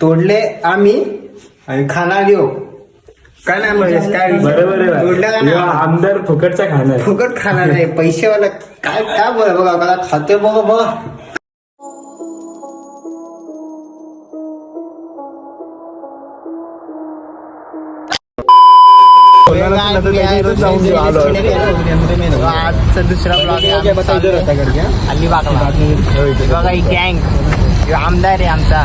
तोडले आम्ही आणि खाना घेऊ. काय नाही महेश काय? बरोबर आहे तोडले का. नाही? आमदार फुकटचा खाणार फुकट खाणार नाही पैसेवाला काय काय बोला? बघा बघा खाते बघा बघा. आजचा दुसरा ब्लॉग अलिबागला. बघा ही गँग आमदार आहे आमचा.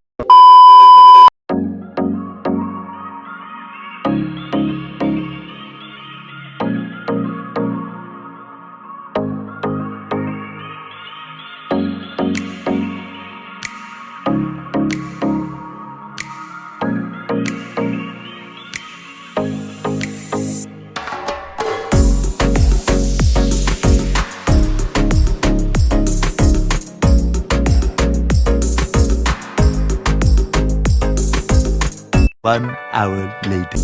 One hour later.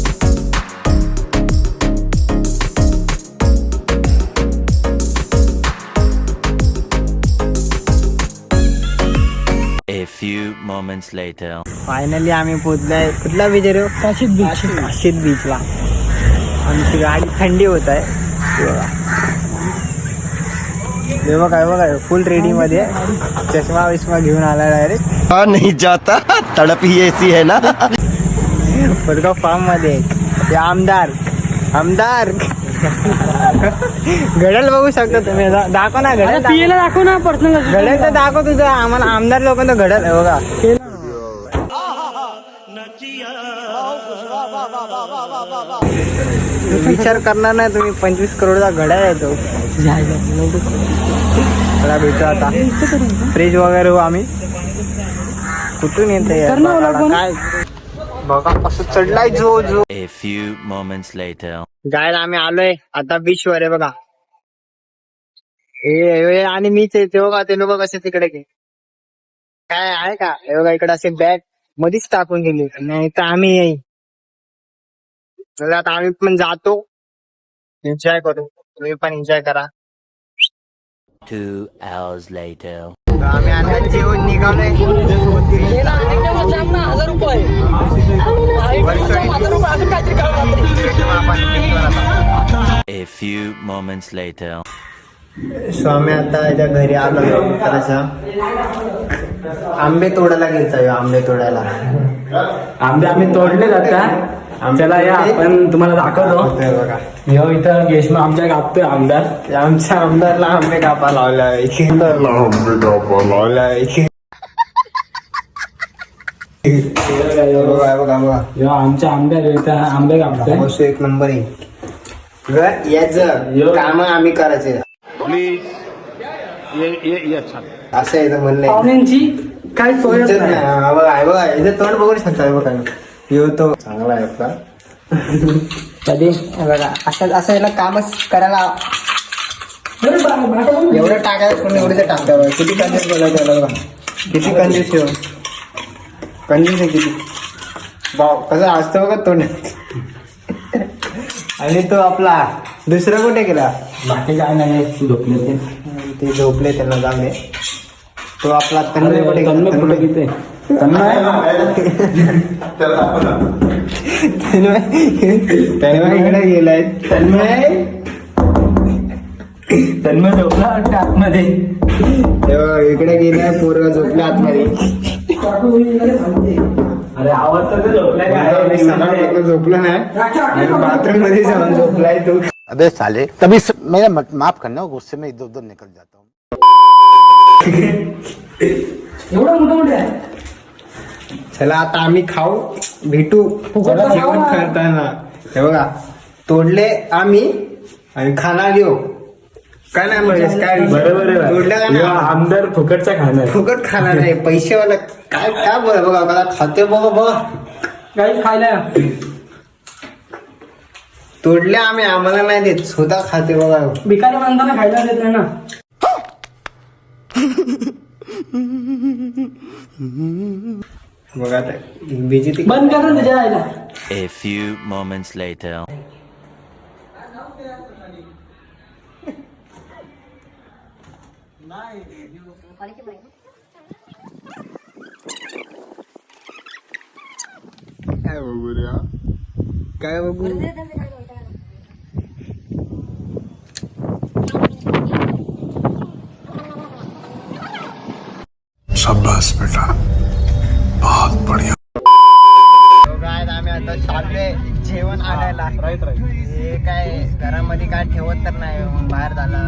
A few moments later. Finally आम्ही पोहोचलोय कुठला बीच रे? काशीद बीच काशीद बीचला आमची गाडी थंडी होत आहे. हे बघा हे बघा फुल रेडी मध्ये चष्मा विष्मा घेऊन आला डायरेक्ट हाँ नहीं जाता. तड़प ही ऐसी है ना. फुलगा फार्ममध्ये. ते आमदार. आमदार. घड्याळ बघू शकता तुम्ही. दाखव ना दाखव. पियला दाखव ना पर्सनल घड्याळ तर दाखव तुझं. आम्हाला आमदार लोकांना घड्याळ आहे बघा. विचार करणार नाही तुम्ही. पंचवीस करोडचा घड्याळ येतो चला भेटू आता. फ्रीज वगैरे हो आम्ही. कुठून येते. काय बघा कसं चढलाय जो जो. A few moments later. गायला आम्ही आलोय. आता बीच वर आहे बघा. ए ए, आणि मीच आहे. ते बघा ते लोक कसे तिकडे गे काय आहे का? हे बघा इकडे असे बॅग मध्येच टाकून गेले. नाही तर आम्ही येई. चला आता आम्ही पण जातो. एन्जॉय करू. तुम्ही पण एन्जॉय करा. Two hours later. आम्ही आता जेवण निघालोय. Few moments later. सो आम्ही आता याच्या घरी आलो मित्राच्या आंबे तोडायला गेलता ह्यो, आंबे तोडायला. आंबे आम्ही तोडले जातात आमच्याला या आपण तुम्हाला दाखवतो. होतोय बघा. ह्यो इथं गेशमा आमच्या कापतोय आमदार. आमच्या आमदारला आंबे कापा बघा बघा बघा. ह्यो आमच्या आमदार इथं आंबे कापतोय. मस्त एक नंबर आहे. ग याच काम आम्ही करायचे. असं आहे म्हणलं आहे. पाहुण्यांची काय सोय इज्जत नाही. हा, बघा हे बघा याचं तोंड बघू शकता हे बघा. यो तो चांगला आहे आपला. कधी? बघा असं असं याला कामच करायला एवढं टाकायचं कोणी एवढं टाकता बघा. किती कंजूस बोलायचं याला बघा. किती कंजूस आहे. कंजूस आहे किती? भाऊ कसं असतं बघा तोंड. आणि तो आपला दुसरा कुठे गेला? बाकी काय नाही झोपले ते. ते झोपले त्यांना दे तो आपला तन्मय कुठे तन्मय गेला कुठे तन्मय. किती तन्मय? तन्मय. तन्मय इकडे गेलाय. तन्मय? तन्मय झोपला वाटतं आतमध्ये इकडे गेलाय पोरगा झोपला आतमध्ये. अरे आवाज तर झोपलाय झोपला नाही. बाथरूममध्ये जाऊन झोपलाय तो. अबे साले तभी स... मेरा मत- माफ करना गुस्से में इधर उधर निकल जाता हूँ। एवढं मोठं मोठं आहे? चला आता आम्ही खाऊ भेटू. जेवण. करताना. हे बघा तोडले आम्ही आणि खाना घेऊ. काय नाही म्हणजे काय बरोबर आहे. तोडलं का बा. नाही? ह्यो आमदार फुकटचा खाणार. फुकट खाणार आहे पैसेवाला काय काय बोला बघा बघा खाते बघा बघा. काही खायला. तोडले आम्ही आम्हाला नाही देत. स्वतः खाते बघा. भिकारी माणसाला खायला देत नाही ना. बघा आता बेइज्जती बंद कर तुझ्या आईला. A few moments later. काय बघू रे हा? काय बघू शाबाश बेटा। बहुत बढ़िया। काय आम्ही आता चाललोय जेवण आणायला. हे काय घरामध्ये काय ठेवत तर नाही मग बाहेर झाला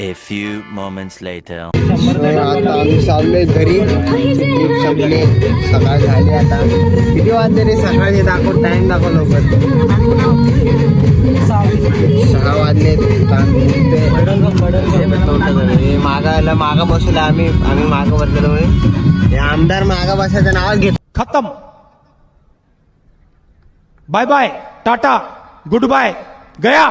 A few moments later. आता आम्ही चाललोय घरी. ट्रिप संपली. सकाळ झाली आता. किती वाजले रे दाखव टाइम दाखव लवकर. सहा वाजले. मागायला मागा बसलो आम्ही. आम्ही मागं बसलेलो हे आमदार मागा बसायचं नाव घेत खत्म. Bye bye tata goodbye गया.